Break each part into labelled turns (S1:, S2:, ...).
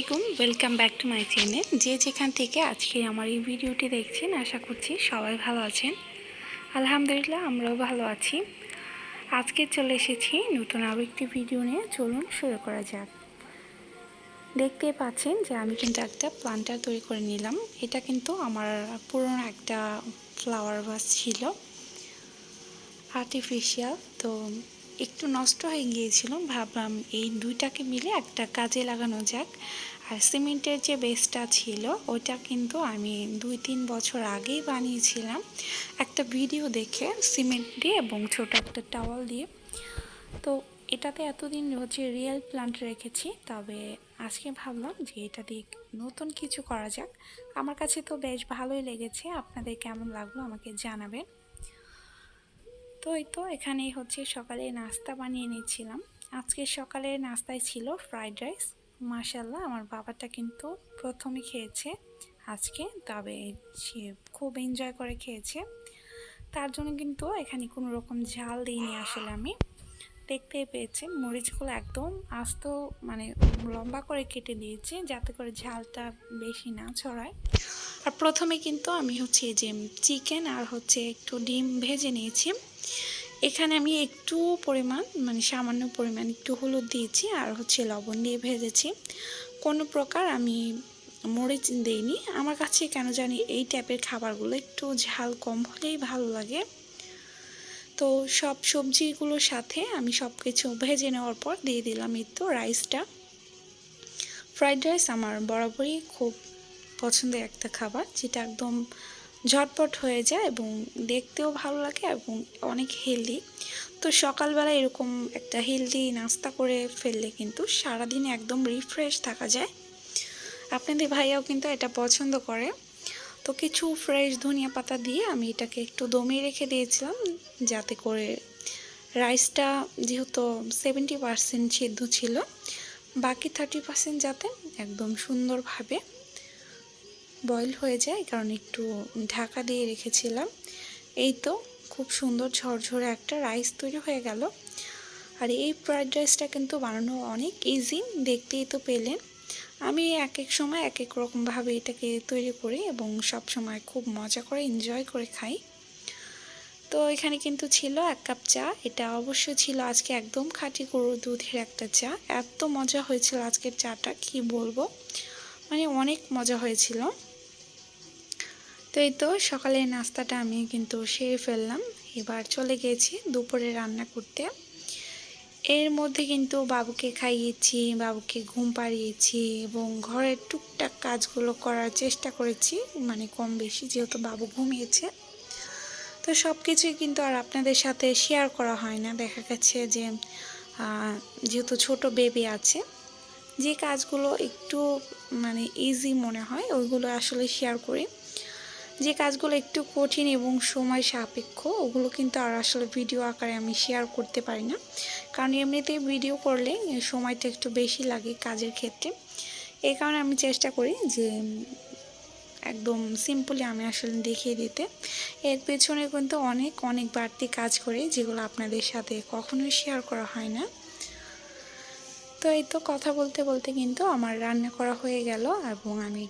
S1: আলাইকুম welcome back to my channel যে যেখান থেকে আজকে আমার এই ভিডিওটি দেখছেন, আশা করছি সবাই ভালো আছেন। আলহামদুলিল্লাহ, আমরাও ভালো আছি। আজকে চলে এসেছি নতুন আরও একটি ভিডিও নিয়ে। চলুন শুরু করা যাক। দেখতে পাচ্ছেন যে আমি কিন্তু একটা প্লান্টার তৈরি করে নিলাম। এটা কিন্তু আমার পুরনো একটা ফ্লাওয়ার ভাস ছিল। আর্টিফিশিয়াল তো একটু নষ্ট হয়ে গিয়েছিল। ভাবলাম এই দুইটাকে মিলে একটা কাজে লাগানো যাক। আর সিমেন্টের যে বেসটা ছিল ওটা কিন্তু আমি দুই তিন বছর আগেই বানিয়েছিলাম। একটা ভিডিও দেখে সিমেন্ট দিয়ে এবং ছোট একটা টাওয়াল দিয়ে। তো এটাতে এতদিন হচ্ছে রিয়েল প্লান্ট রেখেছি, তবে আজকে ভাবলাম যে এটা দিয়ে নতুন কিছু করা যাক। আমার কাছে তো বেশ ভালোই লেগেছে, আপনাদের কেমন লাগল আমাকে জানাবেন। তো এই তো এখানেই হচ্ছে সকালে নাস্তা বানিয়ে নিচ্ছিলাম। আজকে সকালে নাস্তায় ছিল ফ্রাইড রাইস মাশাল্লাহ আমার বাবাটা কিন্তু প্রথমে খেয়েছে আজকে, তবে সে খুব এনজয় করে খেয়েছে। তার জন্য কিন্তু এখানে কোনো রকম ঝাল দিইনি আসলে আমি। দেখতেই পেয়েছেন মরিচগুলো একদম আস্ত মানে লম্বা করে কেটে দিয়েছি, যাতে করে ঝালটা বেশি না ছড়ায়। আর প্রথমে কিন্তু আমি হচ্ছে যে চিকেন আর হচ্ছে একটু ডিম ভেজে নিয়েছি। এখানে আমি একটু পরিমাণ মানে সামান্য পরিমাণ একটু হলুদ দিয়েছি আর হচ্ছে লবণ দিয়ে ভেজেছি। কোনো প্রকার আমি মরিচ দিইনি। আমার কাছে কেন জানি এই টাইপের খাবারগুলো একটু ঝাল কম হলেই ভালো লাগে। তো সব সবজিগুলোর সাথে আমি সব কিছু ভেজে নেওয়ার পর দিয়ে দিলাম এই তো রাইসটা ফ্রাইড রাইস আমার বরাবরই খুব পছন্দের একটা খাবার, যেটা একদম ঝটপট হয়ে যায় এবং দেখতেও ভালো লাগে এবং অনেক হেলদি তো সকালবেলা এরকম একটা হেলদি নাস্তা করে ফেললে কিন্তু সারাদিন একদম রিফ্রেশ থাকা যায়। আপনাদের ভাইয়াও কিন্তু এটা পছন্দ করে। তো কিছু ফ্রেশ ধনিয়া পাতা দিয়ে আমি এটাকে একটু দমিয়ে রেখে দিয়েছিলাম যাতে করে রাইসটা যেহেতু সেভেন্টি পারসেন্ট সিদ্ধ ছিল, বাকি থার্টি পারসেন্ট যাতে একদম সুন্দরভাবে বয়েল হয়ে যায়, কারণ একটু ঢাকা দিয়ে রেখেছিলাম। এই তো খুব সুন্দর ঝরঝরে একটা রাইস তৈরি হয়ে গেল। আর এই ফ্রায়েড রাইসটা কিন্তু বানানো অনেক ইজি দেখতেই তো পেলেন। আমি এক এক সময় এক এক রকমভাবে এটাকে তৈরি করি এবং সব সময় খুব মজা করে এনজয় করে খাই। তো এখানে কিন্তু ছিল এক কাপ চা, এটা অবশ্য ছিল আজকে একদম খাঁটি গরুর দুধের একটা চা। এত মজা হয়েছিল আজকের চাটা, কি বলব? মানে অনেক মজা হয়েছিল। তো এই তো সকালের নাস্তাটা আমি কিন্তু সেরে ফেললাম। এবার চলে গিয়েছি দুপুরে রান্না করতে। এর মধ্যে কিন্তু বাবুকে খাইয়েছি, বাবুকে ঘুম পাড়িয়েছি এবং ঘরের টুকটাক কাজগুলো করার চেষ্টা করেছি মানে কম বেশি যেহেতু বাবু ঘুমিয়েছে। তো সব কিছুই কিন্তু আর আপনাদের সাথে শেয়ার করা হয় না। দেখা গেছে যে যেহেতু ছোট বেবি আছে, যে কাজগুলো একটু মানে ইজি মনে হয়, ওইগুলো আসলে শেয়ার করি। যে কাজগুলো একটু কঠিন এবং সময় সাপেক্ষ, ওগুলো কিন্তু আর আসলে ভিডিও আকারে আমি শেয়ার করতে পারি না। কারণ এমনিতেই ভিডিও করলে সময়টা একটু বেশি লাগে কাজের ক্ষেত্রে। এই কারণে আমি চেষ্টা করি যে একদম সিম্পলি আমি আসলে দেখিয়ে দিতে। এর পেছনে কিন্তু অনেক অনেক বাড়তি কাজ করে যেগুলো আপনাদের সাথে কখনোই শেয়ার করা হয় না। তো এই তো কথা বলতে বলতে কিন্তু আমার রান্না করা হয়ে গেল এবং আমি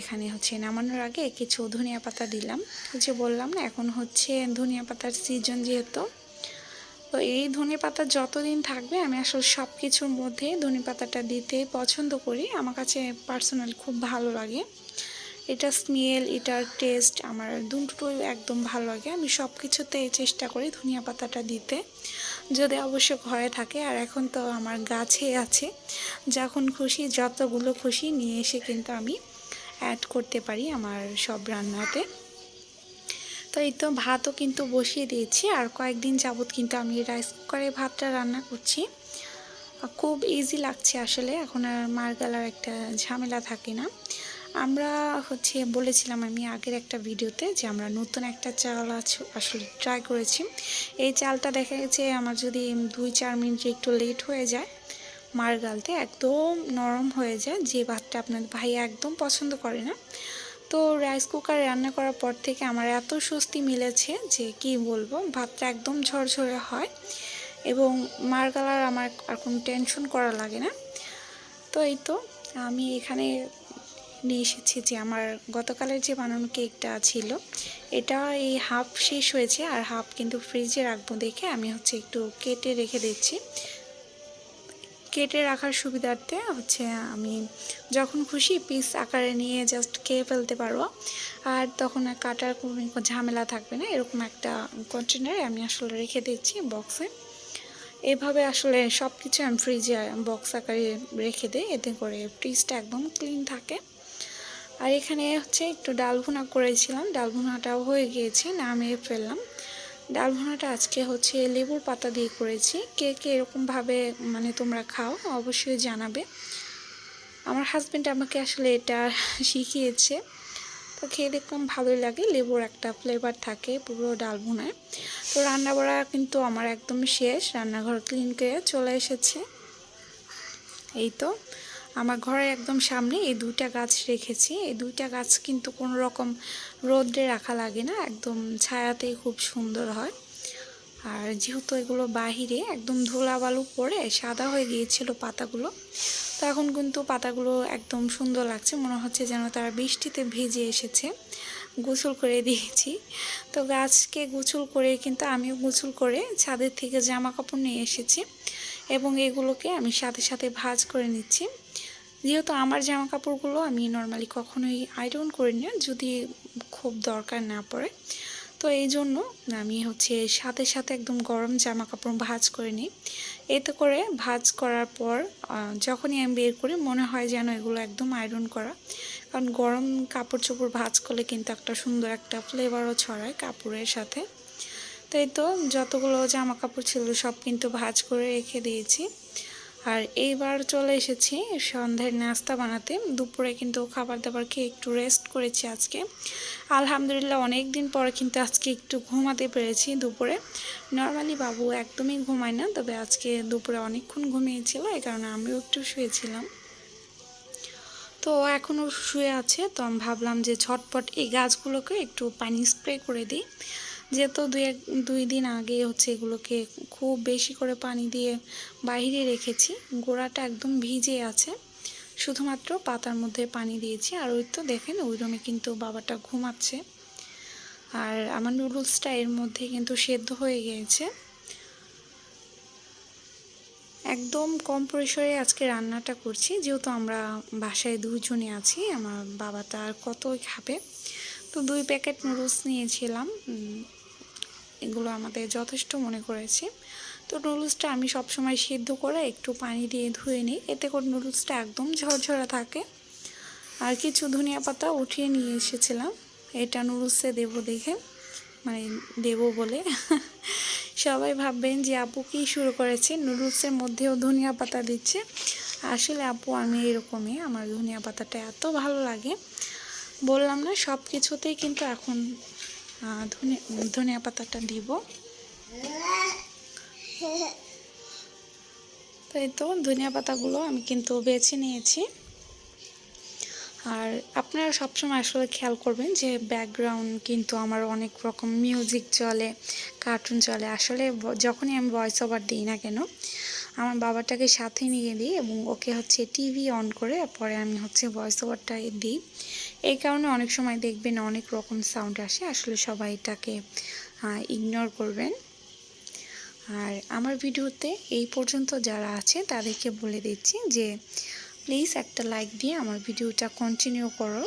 S1: এখানে হচ্ছে নামানোর আগে কিছু ধনিয়া পাতা দিলাম। যে বললাম না, এখন হচ্ছে ধনিয়া পাতার সিজন যেহেতু, তো এই ধনে পাতা যতদিন থাকবে আমি আসলে সব কিছুর মধ্যে ধনে পাতাটা দিতে পছন্দ করি। আমার কাছে পার্সোনালি খুব ভালো লাগে। এটা স্মেল এটার টেস্ট আমার দুটোই একদম ভালো লাগে। আমি সব কিছুতে চেষ্টা করি ধনিয়া পাতাটা দিতে। যদি অবশ্য ঘরে থাকে। আর এখন তো আমার গাছে আছে। যখন খুশি, যতগুলো খুশি নিয়ে এসে কিন্তু আমি অ্যাড করতে পারি আমার সব রান্নাতে। তো এই তো ভাতও কিন্তু বসিয়ে দিয়েছি। আর কয়েকদিন যাবৎ কিন্তু আমি রাইস কুকারে ভাতটা রান্না করছি। খুব ইজি লাগছে আসলে। এখন আর মার গালার একটা ঝামেলা থাকে না। আমরা হচ্ছে বলেছিলাম আমি আগের একটা ভিডিওতে যে আমরা নতুন একটা চাল আসলে ট্রাই করেছি। এই চালটা দেখা গেছে আমার যদি দুই চার মিনিট একটু লেট হয়ে যায়, মার গালতে একদম নরম হয়ে যায়, যে ভাতটা আপনার ভাই একদম পছন্দ করে না। তো রাইস কুকারে রান্না করার পর থেকে আমার এত স্বস্তি মিলেছে যে কি বলব, ভাতটা একদম ঝরঝরে হয় এবং মার গালার আমার আর কোনো টেনশন করা লাগে না। তো এই তো আমি এখানে নিয়ে এসেছি যে আমার গতকালের যে বানানো কেকটা ছিল, এটা এই হাফ শেষ হয়েছে আর হাফ কিন্তু ফ্রিজে রাখব দেখে আমি হচ্ছে একটু কেটে রেখে দিচ্ছি। কেটে রাখার সুবিধার্থে হচ্ছে আমি যখন খুশি পিস আকারে নিয়ে জাস্ট খেয়ে ফেলতে পারব। আর তখন আর কাটার কোনো ঝামেলা থাকবে না, এরকম একটা কন্টেনারে আমি আসলে রেখে দিচ্ছি বক্সে এভাবে আসলে সব কিছু আমি ফ্রিজে বক্স আকারে রেখে দিই, এতে করে ফ্রিজটা একদম ক্লিন থাকে। আর এখানে হচ্ছে একটু ডাল ভুনা করেছিলাম। ডাল ভুনাটাও হয়ে গিয়েছে, নামিয়ে ফেললাম। ডাল ভুনাটা আজকে হচ্ছে লেবুর পাতা দিয়ে করেছি। কে কে এরকমভাবে মানে তোমরা খাও, অবশ্যই জানাবে। আমার হাজব্যান্ড আমাকে আসলে এটা শিখিয়েছে। তো খেয়ে দেখলাম ভালোই লাগে, লেবুর একটা ফ্লেভার থাকে পুরো ডাল ভুনায়। তো রান্না বাড়া কিন্তু আমার একদম শেষ, রান্নাঘর ক্লিন করে চলে এসেছে। এই তো। আমার ঘরের একদম সামনে এই দুইটা গাছ রেখেছি। এই দুইটা গাছ কিন্তু কোনো রকম রোদ্রে রাখা লাগে না, একদম ছায়াতেই খুব সুন্দর হয়। আর যেহেতু এগুলো বাহিরে, একদম ধুলা বালু পড়ে সাদা হয়ে গিয়েছিল পাতাগুলো, তো এখন কিন্তু পাতাগুলো একদম সুন্দর লাগছে, মনে হচ্ছে যেন তারা বৃষ্টিতে ভিজে এসেছে। গোসল করে দিয়েছি। তো গাছকে গোসল করে কিন্তু আমিও গোসল করে ছাদের থেকে জামা কাপড় নিয়ে এসেছি। এবং এগুলোকে আমি সাথে সাথে ভাজ করে নিচ্ছি। যেহেতু আমার জামা কাপড়গুলো আমি নর্মালি কখনোই আয়রন করি না যদি খুব দরকার না পড়ে। তো এই জন্য আমি হচ্ছে সাথে সাথে একদম গরম জামা কাপড় ভাজ করে নিই। এতে করে ভাজ করার পর যখনই আমি বের করি, মনে হয় যেন এগুলো একদম আয়রন করা। কারণ গরম কাপড় চোপড় ভাজ করলে কিন্তু একটা সুন্দর একটা ফ্লেভারও ছড়ায় কাপড়ের সাথে। তাই তো যতগুলো জামা কাপড় ছিল সব কিন্তু ভাজ করে রেখে দিয়েছি। আর এইবার চলে এসেছি সন্ধ্যার নাস্তা বানাতে। দুপুরে কিন্তু খাবার দাবার খেয়ে একটু রেস্ট করেছি আজকে। আলহামদুলিল্লাহ অনেক দিন পর কিন্তু আজকে একটু ঘুমাতে পেরেছি দুপুরে। নর্মালি বাবু একদমই ঘুমায় না, তবে আজকে দুপুরে অনেকক্ষণ ঘুমিয়েছিল এই কারণে আমিও একটু শুয়েছিলাম। তো এখনও শুয়ে আছে, তো আমি ভাবলাম যে ঝটপট এই গাছগুলোকে একটু পানি স্প্রে করে দিই। যেহেতু দুই এক, দুই দিন আগে হচ্ছে এগুলোকে খুব বেশি করে পানি দিয়ে বাইরে রেখেছি। গোড়াটা একদম ভিজে আছে। শুধুমাত্র পাতার মধ্যে পানি দিয়েছি। আর ওই তো দেখেন, ওই রুমে কিন্তু বাবাটা ঘুমাচ্ছে। আর আমার নুডলসটা এর মধ্যে কিন্তু সেদ্ধ হয়ে গিয়েছে। একদম কম পরিসরে আজকে রান্নাটা করছি। যেহেতু আমরা বাসায় দুজনে আছি, আমার বাবাটা আর কতই খাবে। তো দুই প্যাকেট নুডলস নিয়েছিলাম। এগুলো আমাদের যথেষ্ট মনে করেছি। তো নুডলসটা আমি সবসময় সিদ্ধ করে একটু পানি দিয়ে ধুয়ে নিই। এতে করে নুডলসটা একদম ঝরঝরা থাকে। আর কিছু ধনিয়া পাতা উঠিয়ে নিয়ে এসেছিলাম। এটা নুডলসে দেব দেখে। মানে দেব বলে। সবাই ভাববেন যে আপু কী শুরু করেছে? নুডলসের মধ্যেও ধনিয়া পাতা দিচ্ছে। আসলে আপু, আমি এরকমই। আমার ধনিয়া পাতাটা এত ভালো লাগে। বললাম না সব কিছুতেই কিন্তু এখন ধনিয়া পাতাটা দিব। তাই তো ধনিয়া পাতাগুলো আমি কিন্তু বেছে নিয়েছি। আর আপনারা সবসময় আসলে খেয়াল করবেন যে ব্যাকগ্রাউন্ড কিন্তু আমার অনেক রকম মিউজিক চলে কার্টুন চলে। আসলে যখনই আমি ভয়েস ওভার দিই না কেন আমার বাবাটাকে সাথে নিয়ে দিই এবং ওকে হচ্ছে টিভি অন করে পরে আমি হচ্ছে ভয়েস ওভারটা দিই। এই কারণে অনেক সময় দেখবেন অনেক রকম সাউন্ড আসে। আসলে সবাই এটাকে ইগনোর করবেন। আর আমার ভিডিওতে এই পর্যন্ত যারা আছে তাদেরকে বলে দিচ্ছি যে প্লিজ একটা লাইক দিয়ে আমার ভিডিওটা কন্টিনিউ করো।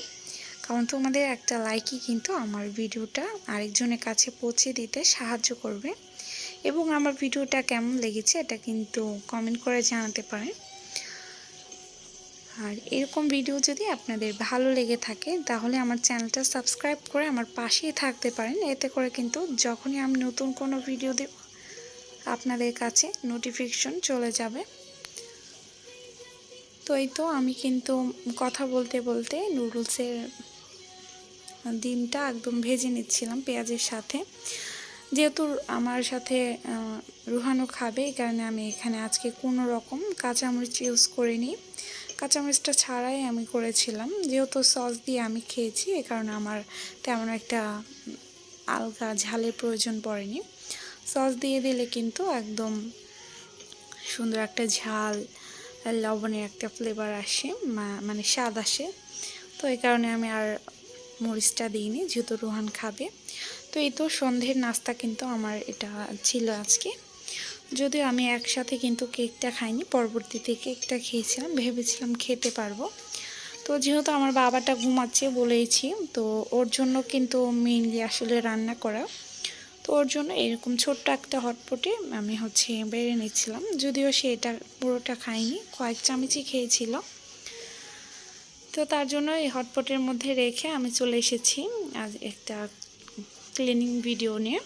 S1: কারণ তোমাদের একটা লাইকই কিন্তু আমার ভিডিওটা আরেকজনের কাছে পৌঁছে দিতে সাহায্য করবে। এবং আমার ভিডিওটা কেমন লেগেছে এটা কিন্তু কমেন্ট করে জানাতে পারেন। আর এরকম ভিডিও যদি আপনাদের ভালো লেগে থাকে, তাহলে আমার চ্যানেলটা সাবস্ক্রাইব করে আমার পাশেই থাকতে পারেন। এতে করে কিন্তু যখনই আমি নতুন কোনো ভিডিও দেব, আপনাদের কাছে নোটিফিকেশন চলে যাবে। তো এই তো আমি কিন্তু কথা বলতে বলতে নুডলসের ডিমটা একদম ভেজে নিচ্ছিলাম পেঁয়াজের সাথে। যেহেতু আমার সাথে রুহানো খাবে, এই কারণে আমি এখানে আজকে কোনো রকম কাঁচামরিচ ইউজ করিনি। কাঁচামরিচটা ছাড়াই আমি করেছিলাম। যেহেতু সস দিয়ে আমি খেয়েছি এ কারণে আমার তেমন একটা আলগা ঝালের প্রয়োজন পড়েনি। সস দিয়ে দিলে কিন্তু একদম সুন্দর একটা ঝাল, লবণের একটা ফ্লেভার আসে মানে স্বাদ আসে। তো এই কারণে আমি আর মরিচটা দিইনি, যেহেতু রোহান খাবে। তো এই তো সন্ধ্যের নাস্তা কিন্তু আমার এটা ছিল আজকে। যদিও আমি একসাথে কিন্তু কেকটা খাইনি, পরবর্তীতে কেকটা খেয়েছিলাম, ভেবেছিলাম খেতে পারব। তো যেহেতু আমার বাবাটা ঘুমাচ্ছে বলেইছি, তো ওর জন্য কিন্তু মেইনলি আসলে রান্না করা। তো ওর জন্য এরকম ছোট্ট একটা হটপটে আমি হচ্ছে বেড়ে নিচ্ছিলাম। যদিও সে এটা পুরোটা খায়নি, কয়েক চামচই খেয়েছিল। তো তার জন্য এই হটপটের মধ্যে রেখে আমি চলে এসেছি। আজ একটা ক্লিনিং ভিডিও নিয়ে।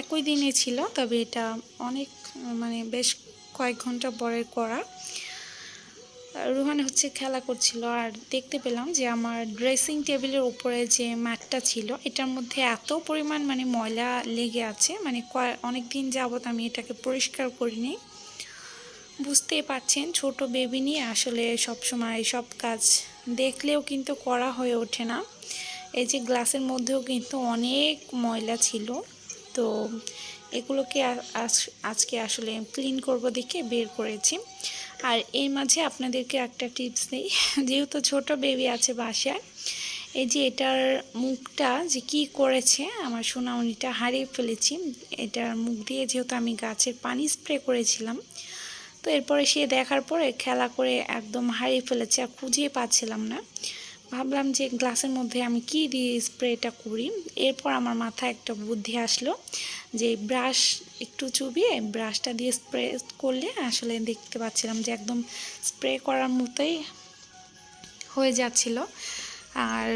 S1: একই দিনে ছিল, তবে এটা অনেক মানে বেশ কয়েক ঘণ্টা পরে করা। রুহান হচ্ছে খেলা করছিল, আর দেখতে পেলাম যে আমার ড্রেসিং টেবিলের উপরে যে ম্যাটটা ছিল, এটার মধ্যে এত পরিমাণ মানে ময়লা লেগে আছে মানে অনেক দিন যাবত আমি এটাকে পরিষ্কার করিনি। বুঝতেই পারছেন, ছোট বেবি নিয়ে আসলে সব সময় সব কাজ দেখলেও কিন্তু করা হয়ে ওঠে না। এই যে গ্লাসের মধ্যেও কিন্তু অনেক ময়লা ছিল। তো এগুলোকে আজ- আজকে আসলে ক্লিন করব দেখে বের করেছি। আর এর মাঝে আপনাদেরকে একটা টিপস দিই। যেহেতু ছোট বেবি আছে বাসায়, এই যে এটার মুখটা যে কি করেছে, আমার সোনামণিটা হারিয়ে ফেলেছি। এটার মুখ দিয়ে যেহেতু আমি গাছের পানি স্প্রে করেছিলাম, তো এরপরে সে দেখার পরে খেলা করে একদম হারিয়ে ফেলেছে আর খুঁজেই পাচ্ছিলাম না। ভাবলাম যে গ্লাসের মধ্যে আমি কি দিয়ে স্প্রেটা করি। এরপর আমার মাথায় একটা বুদ্ধি আসলো যে ব্রাশ একটু চুবিয়ে ব্রাশটা দিয়ে স্প্রে করলে আসলে দেখতে পাচ্ছিলাম যে একদম স্প্রে করার মতোই হয়ে যাচ্ছিল। আর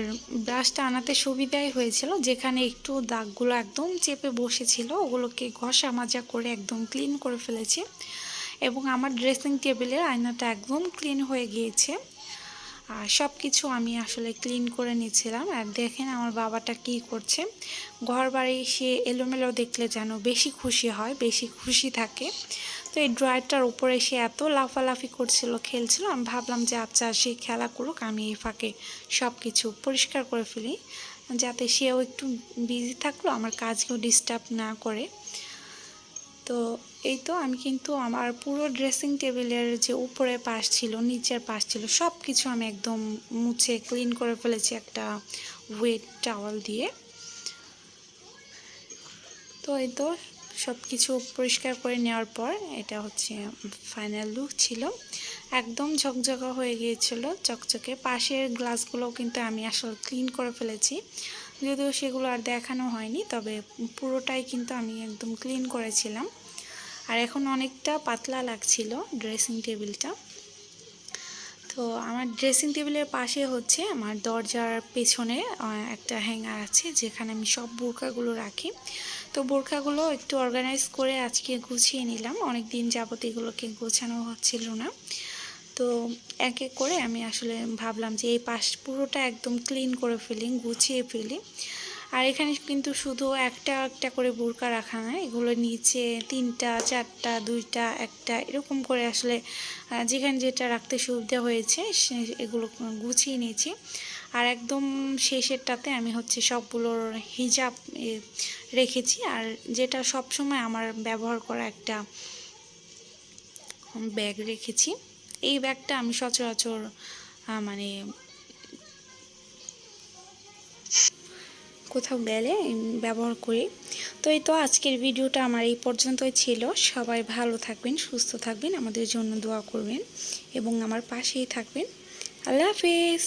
S1: ব্রাশটা আনাতে সুবিধাই হয়েছিল, যেখানে একটু দাগগুলো একদম চেপে বসেছিল, ওগুলোকে ঘষা মাজা করে একদম ক্লিন করে ফেলেছি। এবং আমার ড্রেসিং টেবিলের আয়নাটা একদম ক্লিন হয়ে গিয়েছে। আর সব কিছু আমি আসলে ক্লিন করে নিয়েছিলাম। আর দেখেন আমার বাবাটা কি করছে। ঘর বাড়ি সে এলোমেলো দেখলে যেন বেশি খুশি হয়, বেশি খুশি থাকে। তো এই ড্রয়ারটার উপরে সে এত লাফালাফি করছিল, খেলছিল। আমি ভাবলাম যে আচ্ছা সে খেলা করুক, আমি এই ফাঁকে সব কিছু পরিষ্কার করে ফেলি। যাতে সেও একটু বিজি থাকল, আমার কাজকেও ডিস্টার্ব না করে। তো এই তো আমি কিন্তু আমার পুরো ড্রেসিং টেবিলের যে উপরে পাশ ছিল, নিচের পাশ ছিল সব কিছু আমি একদম মুছে ক্লিন করে ফেলেছি একটা ওয়েট টাওয়াল দিয়ে। তো এই তো সব কিছু পরিষ্কার করে নেওয়ার পর এটা হচ্ছে ফাইনাল লুক ছিল। একদম ঝকঝকা হয়ে গিয়েছিল, চকচকে। পাশের গ্লাসগুলোও কিন্তু আমি আসলে ক্লিন করে ফেলেছি। যদিও সেগুলো আর দেখানো হয়নি, তবে পুরোটাই কিন্তু আমি একদম ক্লিন করেছিলাম। আর এখন অনেকটা পাতলা লাগছিল ড্রেসিং টেবিলটা তো আমার ড্রেসিং টেবিলের পাশে হচ্ছে আমার দরজার পেছনে একটা হ্যাঙ্গার আছে যেখানে আমি সব বোরকাগুলো রাখি। তো বোরকাগুলো একটু অর্গানাইজ করে আজকে গুছিয়ে নিলাম। অনেক দিন যাবত এগুলোকে গোছানো হচ্ছিল না। তো এক এক করে আমি আসলে ভাবলাম যে এই পাশ পুরোটা একদম ক্লিন করে ফেলি, গুছিয়ে ফেলি। আর এখানে কিন্তু শুধু একটা একটা করে বোরকা রাখা না এগুলো নিচে তিনটা, চারটা, দুইটা, একটা, এরকম করে আসলে যেখানে যেটা রাখতে সুবিধা হয়েছে এগুলো গুছিয়ে নিয়েছি। আর একদম শেষেরটাতে আমি হচ্ছে সবগুলোর হিজাব রেখেছি। আর যেটা সব সময় আমার ব্যবহার করা একটা ব্যাগ রেখেছি, এই ব্যাগটা আমি সচরাচর মানে কোথাও গেলে ব্যবহার করি। তো এই তো আজকের ভিডিওটা আমার এই পর্যন্তই ছিল। সবাই ভালো থাকবেন, সুস্থ থাকবেন, আমাদের জন্য দোয়া করবেন এবং আমার পাশেই থাকবেন। আল্লাহ হাফেজ।